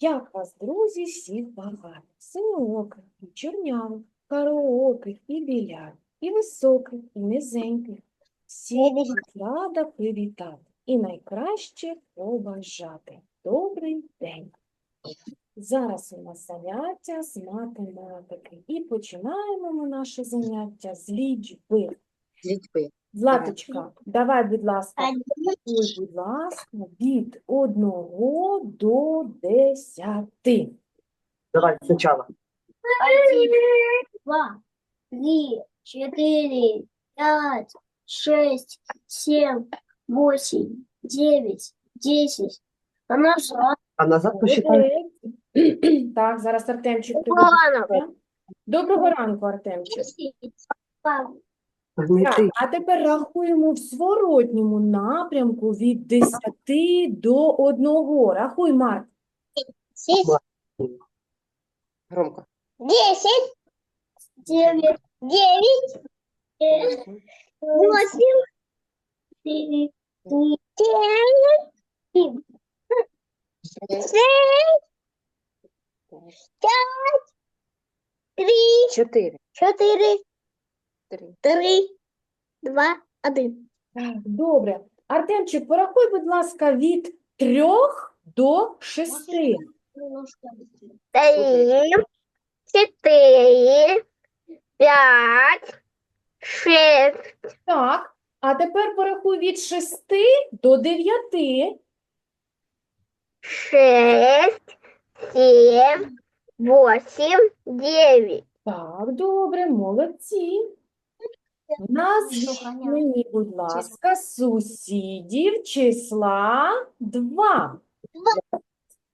Як вас, друзі, всіх багато, синьооких і чорнявих, караоких і білявих, і високих, і низеньких. Всіх рада привітати і найкраще побажати. Добрий день! Зараз у нас заняття з математики. І починаємо ми наше заняття з лічби. лічби. Златочка, давай, будь ласка, Ой, будь ласка, від одного до десяти. Давай сначала. Один, два, три, четыре, пять, шесть, семь, восемь, девять, десять. А нажала. А назад посчитай. Так, зараз Артемчик. Доброго ранку, Артемчик. Так, а тепер рахуємо в зворотньому напрямку від 10 до 1. Рахуй, Марк. Громко. Десять, девять, девять, э, восемь, девять, шесть, пять, три, Чотири. четыре, Три. три, два, один. Так, добре. Артемчик, порахуй, будь ласка, від 3 до 6. Три, четыре, пять, шесть, Так, а тепер порахуй від 6 до 9. шесть, семь, восемь, девять. Так, добре, молодці. Назвіть мені, будь ласка, сусідів числа 2.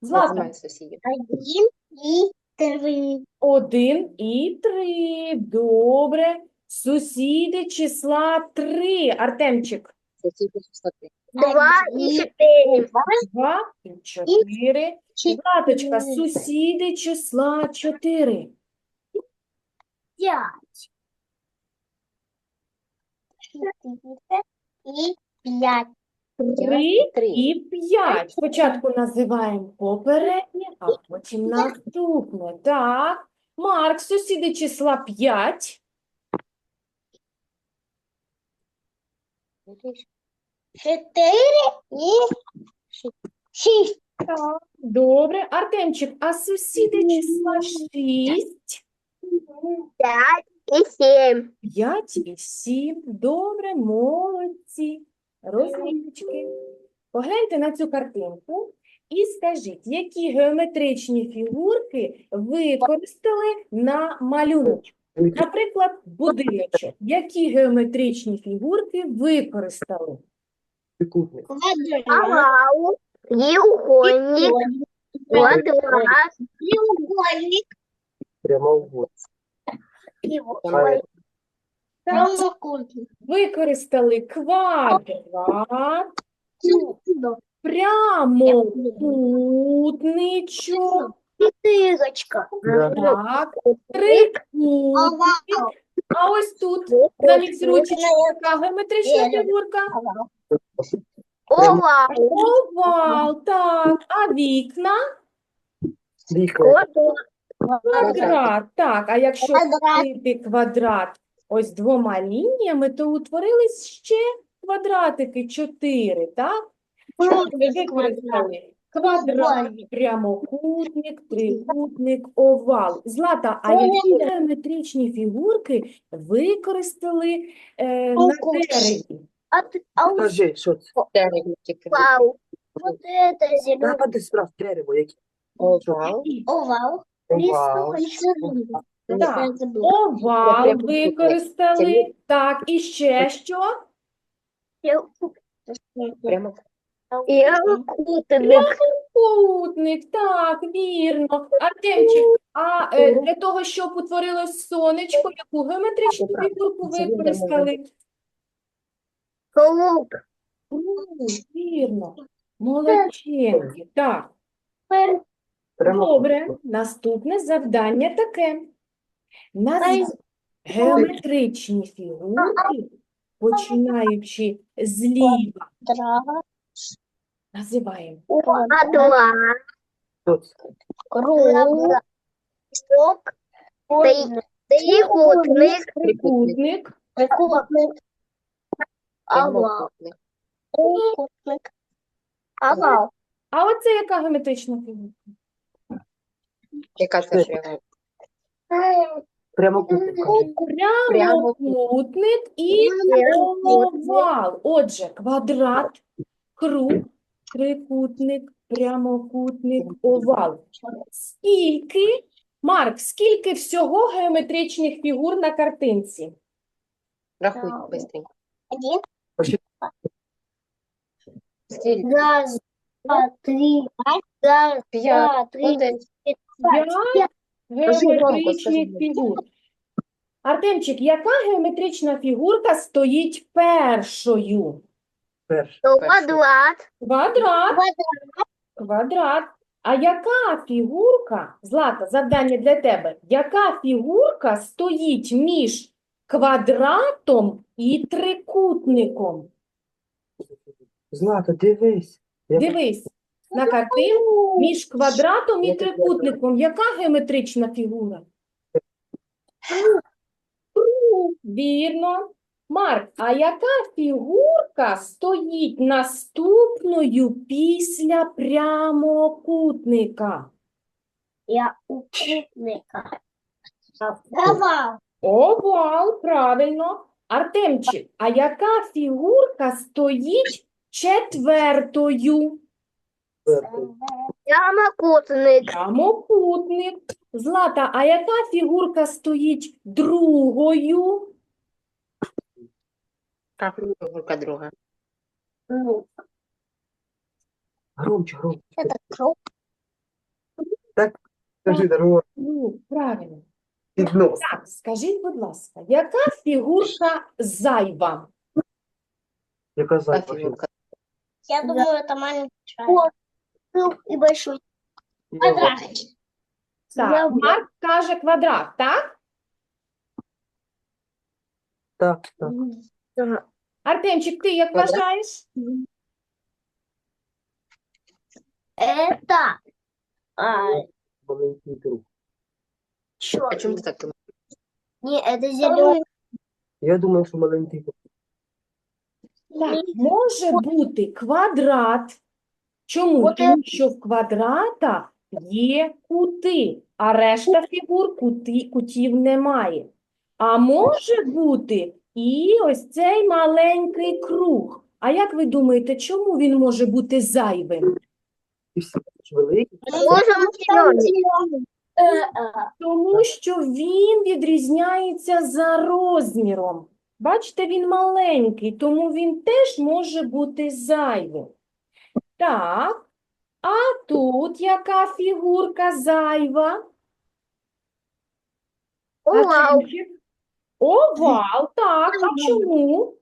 Злата, сусідів. Один и три. 1 і 3. Добре. Сусіди числа 3. Артемчик. Сусідів числа три. Два и Один, четыре. 2 і 4. Златочка, сусіди числа 4. Пять. Четыре и пять. 3 Три. і 5. Спочатку називаємо попереднє, а потім наступне. Так. Марк, сусіди числа 5. Четыре и шесть. Добре. Артемчик, а сусіди числа 6? Пять и семь. 5 і 7. Добре, молодці. Розумнички. Погляньте на цю картинку і скажіть, які геометричні фігурки використали на малюнок? Наприклад, будиночок. Які геометричні фігурки використали? Трикутник. Овал. Треугольник. Квадрат. Треугольник. Прямоугольник. Треугольник. Прямоугольник. Використали квадрат, прямокутничок, Четырочка. так, трикутник. Овал. А ось тут замість ручечки яка геометрична фігурка? Овал. Овал, так. А вікна? Вікна. Квадрат. Так, а якщо Квадрат. скрити квадрат ось двома лініями, то утворились ще квадратики чотири, так? Що ми використали? Квадрат, прямокутник, трикутник, овал. Злата, а які геометричні фігурки використали е, на Ого. дереві? А, ты- а у Покажи, що це. Дерево тільки. Вау. Вот это зеленый Напади справ, дерево, яке. Овал. овал. Овал. Так. Овал використали. Так, і ще що? Прямо. Прямокутник. Так, вірно. Артемчик, а е, для того, щоб утворилось сонечко, яку геометричну фігурку використали? Круг. Круг, Вірно. Молодчинки. Так. Добре. Наступне завдання таке. Назвіть геометричні фігурки, починаючи зліва. Називаємо Квадрат. Круг. Трикутник. Трикутник. Трикутник. Овал. Трикутник. Овал. А оце яка геометрична фігурка? Яка це прямо? Прямокутник. Прямокутник і овал. Отже, квадрат, круг, трикутник, прямокутник, овал. Скільки, Марк, скільки всього геометричних фігур на картинці? Рахуй быстренько. Один. Скільки? Раз, два, три. П'ять. два, три. Один. П'ять геометричних фігур. Артемчик, яка геометрична фігурка стоїть першою? Перше. Квадрат. Квадрат. Квадрат. А яка фігурка, Злата, завдання для тебе, яка фігурка стоїть між квадратом і трикутником? Злата, дивись. Дивись, на картинку між квадратом і трикутником. Яка геометрична фігура? Вірно. Марк, а яка фігурка стоїть наступною після прямокутника? Я у кутника. Овал. Овал, правильно. Артемчик, а яка фігурка стоїть четвертою? четвертий. Прямокутник. Прямокутник. Злата, а яка фігурка стоїть другою? Так, фігурка друга. Ну, Громче, громче. это круг. Скажи, дорога, Ну, правильно. під нос. Так, скажіть, будь ласка, яка фігурка зайва? Яка зайва фігурка? фігурка. Я думаю, это маленький шарик. Круг и большой квадрат. Так, Я- Марк каже квадрат, так? Так, так. Артемчик, ти як Квадрат. вважаєш? Это а, Маленький друг. А чому черный. ти так думаєш? Не, это зеленый. Я думаю, що маленький друг. Так, може бути квадрат. Чому? Тому що в квадрата є кути, а решта фігур кути, кутів немає. А може бути і ось цей маленький круг. А як ви думаєте, чому він може бути зайвим? Тому що він відрізняється за розміром. Бачите, він маленький, тому він теж може бути зайвим. Так, а тут яка фігурка зайва? Овал. Овал, так, а чому?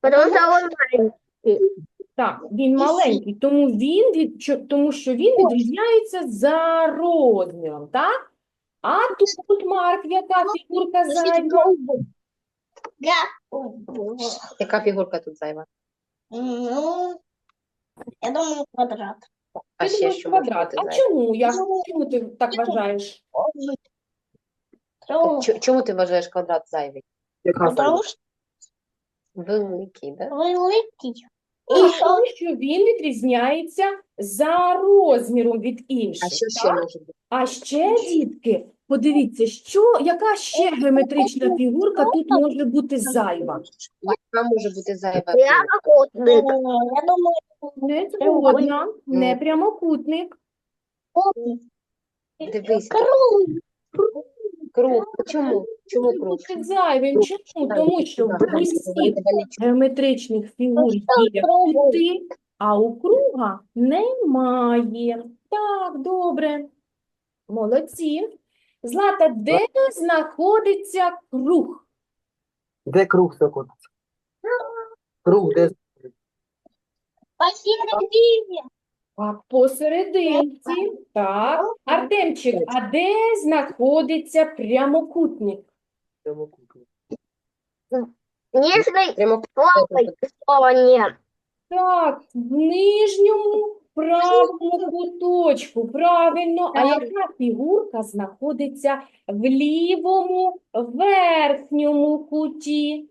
Потому он маленький. Так, він маленький, тому він від, тому що він відрізняється за розміром, так? А тут, Марк, яка фігурка зайва? Яка фігурка тут зайва? Ну, я думаю, квадрат. А Ти ще думаєш що може квадрат. бути А зайве? чому? Я, чому ти так вважаєш? Круг. Чо- Чому ти вважаєш квадрат зайвий? Яка зайва? Потому что Великий, да? великий. І що він відрізняється за розміром від А що ще так? може бути? А ще, дітки, подивіться, що, яка ще геометрична фігурка тут може бути зайва? Яка може бути зайва? Прямокутник. Я думаю, Не згодна, не прямокутник. Дивись, круг. Круг. Чому? Чому круг? зайвим. Чому? Тому що в усіх геометричних фігур є кути, а у круга немає. Так, добре. Молодці. Злата, де знаходиться круг? Де круг знаходиться? Круг, де Посередине. Так, посерединці. Так. Артемчик, а де знаходиться прямокутник? прямокутник? Нижней Прямо плавной. Так, в нижньому правому куточку. Правильно. А яка фігурка знаходиться в лівому верхньому куті?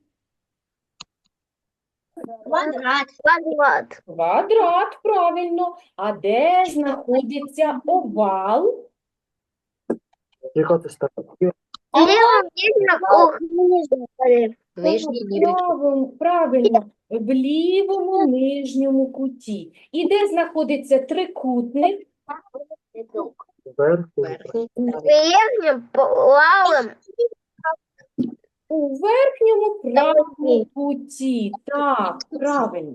Квадрат. Квадрат. Квадрат, правильно. А де знаходиться овал? Яка це. Нижній Правильно, правильно, в лівому нижньому куті. І де знаходиться трикутник? Верхній. верхній. У верхньому правому куті. Так, правильно.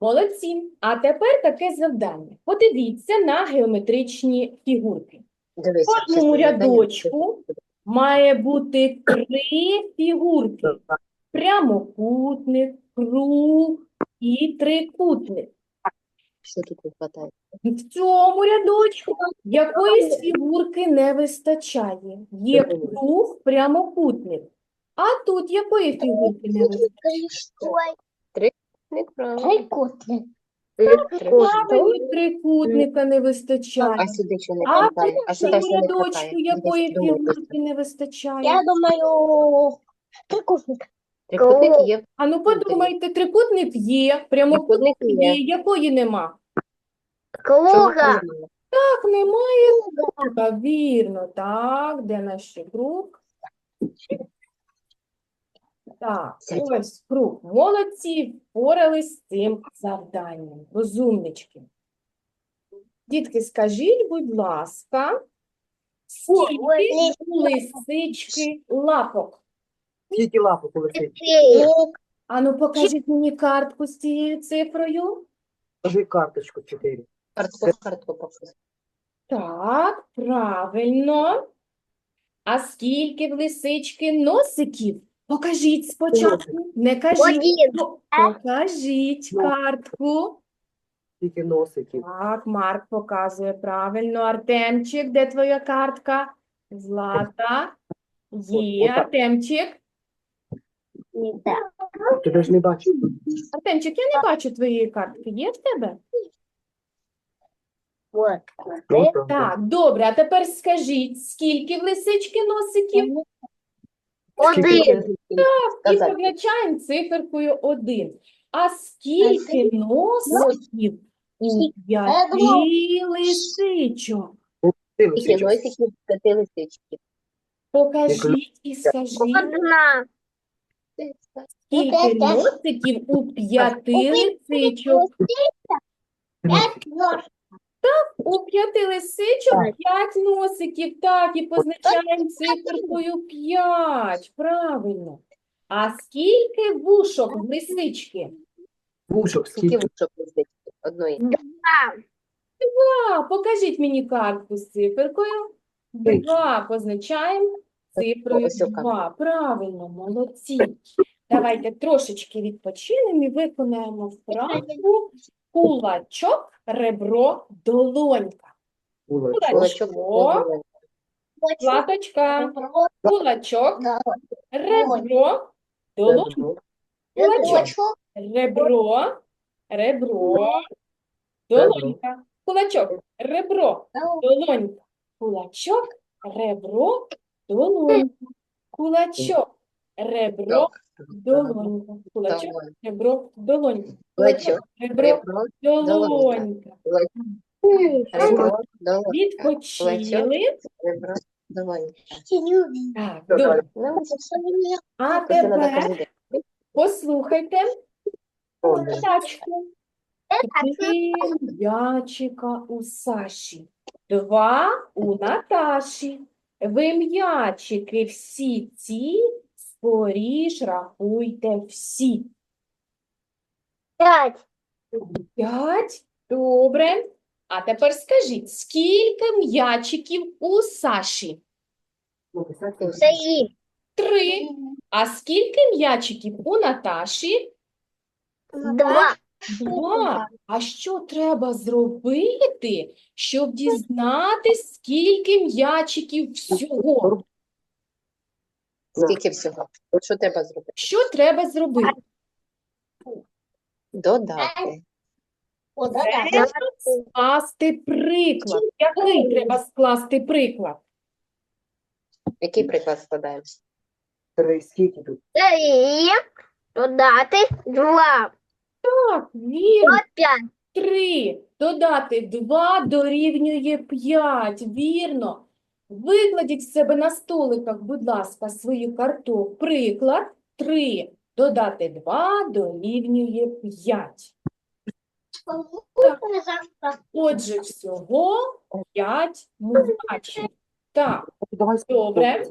Молодці. А тепер таке завдання. Подивіться на геометричні фігурки. В кожному рядочку має бути три фігурки. Прямокутник, круг і трикутник. Що тут не вистачає? В цьому рядочку якоїсь фігурки не вистачає. Є круг, прямокутник. А тут якої фігурки не вистачає? Трикутник. Правильно, трикутника не вистачає. А сюди що не А хватає? А сюди що не рядочку хватає? якої Десь фігурки не вистачає? Я думаю, трикутник. Трикутник є. А ну подумайте, трикутник є, прямокутник Трикутник є, є. якої нема? Круга. немає? Так, немає круга, вірно. Так, де наш ще круг? Так, ось круг. Молодці, впорались з цим завданням. Розумнички. Дітки, скажіть, будь ласка, скільки у лисички лапок? Скільки лапок у лисички? Ану, покажіть мені картку з цією цифрою. Кажи карточку 4. Картку, картку покажи. Так, правильно. А скільки в лисички носиків? Покажіть спочатку. Не кажіть. Ну, Покажіть Ну. картку. Скільки носиків? Так, Марк показує правильно. Артемчик, де твоя картка? Злата. Є. Артемчик. Ти ж не бачиш. Артемчик, я не бачу твоєї картки. Є в тебе? Так, Так, добре. А тепер скажіть, скільки в лисички носиків? Один. І Сказати. позначаємо циферкою 1. А скільки носиків у п'яти лисичок? Скільки носиків, п'яти лисички. Покажіть і скажіть, Одна. скільки носиків у п'яти лисичок? У п'яти лисичок п'ять носиків. Так, і позначаємо циферкою 5. Правильно. А скільки вушок в лисички? Вушок Скільки скільки? вушок лисички? Одної. А, покажіть мені картку з циферкою. Два позначаємо цифрою Ось яка. 2. Правильно, молодці. Давайте трошечки відпочинемо і виконаємо вправу кулачок, ребро, долонька. Кулачок. Платочка, кулачок, ребро, долонька. Кулачок, ребро, ребро, долонька. Кулачок, ребро, долонька. Кулачок, ребро, долонька. Кулачок, ребро, долонька. Кулачок, ребро, долонька. Кулачок, ребро, долонька. ребро. Відпочили. Ребро, долонь. Так, добре. А тепер послухайте. Три м'ячика у Саші, два у Наташі. Ви м'ячики всі ці, скоріш рахуйте всі. Пять. П'ять? Добре. А тепер скажіть, скільки м'ячиків у Саші? Три. Три. А скільки м'ячиків у Наташі? Два. Два. А що треба зробити, щоб дізнатись, скільки м'ячиків всього? Скільки всього? От Що треба зробити? Що треба зробити? Додати. Треба скласти приклад. Який треба скласти приклад? Який приклад складаємо? Три, скільки тут? Три, додати два, Так, вірно. п'ять. 3 додати 2 дорівнює 5. Вірно. Викладіть в себе на столиках, будь ласка, свої карток. Приклад 3 додати 2 дорівнює 5. Отже, всього 5 ми бачимо. Так, Давай добре.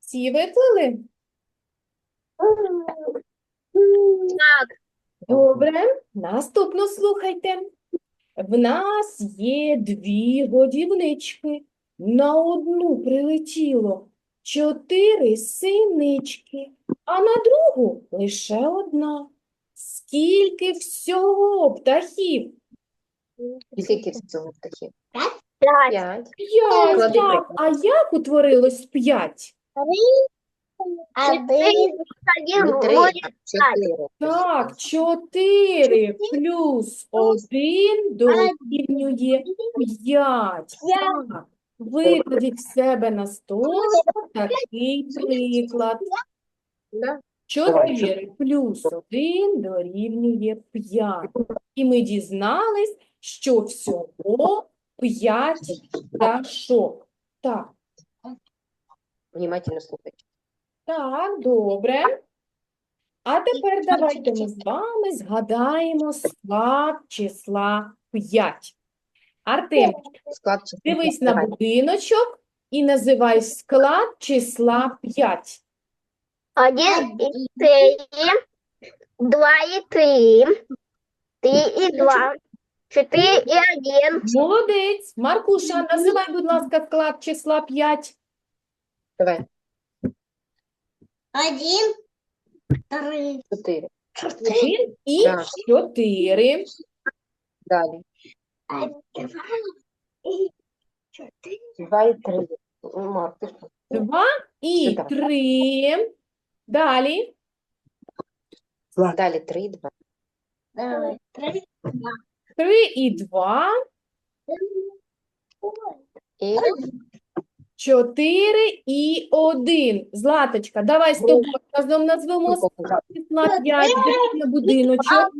Всі виклали? Так, Добре, наступно слухайте. В нас є дві годівнички. На одну прилетіло чотири синички, а на другу лише одна. Скільки всього птахів? Скільки всього птахів? п'ять. П'ять. П'ять. А як утворилось п'ять? Один, один, три, чотири. Так, чотири плюс один дорівнює п'ять. Так, викладіть в себе на стол такий приклад. Чотири плюс один дорівнює п'ять. І ми дізнались, що всього п'ять пташок. Так, Внимательно слухайте. Так, добре. А тепер давайте ми з вами згадаємо склад числа 5. Артем, дивись на будиночок і називай склад числа 5. Один и три, два и три, три и два, четыре и один, Молодець. Маркуша, називай, будь ласка, склад числа 5. Давай. Один, три, Чотири. Один і Так. 4. Далі. два и четыре. Два і три. Ну, Марк, ти що? 2 і. 3. Далі. Далі три, і два. Давай, три, 3 і 2. І 4 і 1. Златочка, давай з тобою разом назвемо числа 5. На будиночок.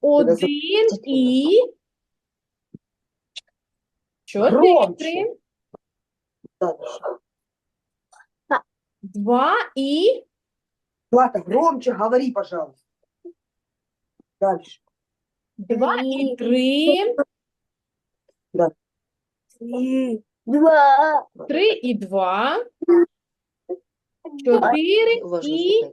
Один і чотири. Громче. Дальше. Два і Злата, громче говори, пожалуйста. Дальше. два і три. два, Три і два. Чотири і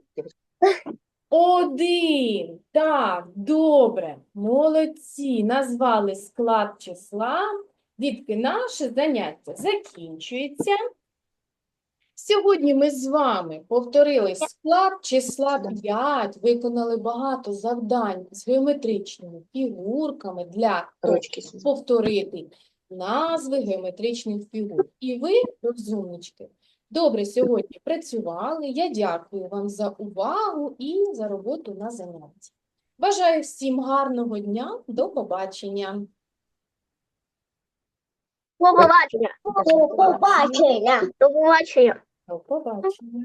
один. Так, добре. Молодці. Назвали склад числа. Дітки, наше заняття закінчується. Сьогодні ми з вами повторили склад числа 5, виконали багато завдань з геометричними фігурками для того, Ручки повторити назви геометричних фігур. І ви, розумнички, добре сьогодні працювали. Я дякую вам за увагу і за роботу на занятті. Бажаю всім гарного дня. До побачення. До побачення. До побачення. До побачення. До побачення.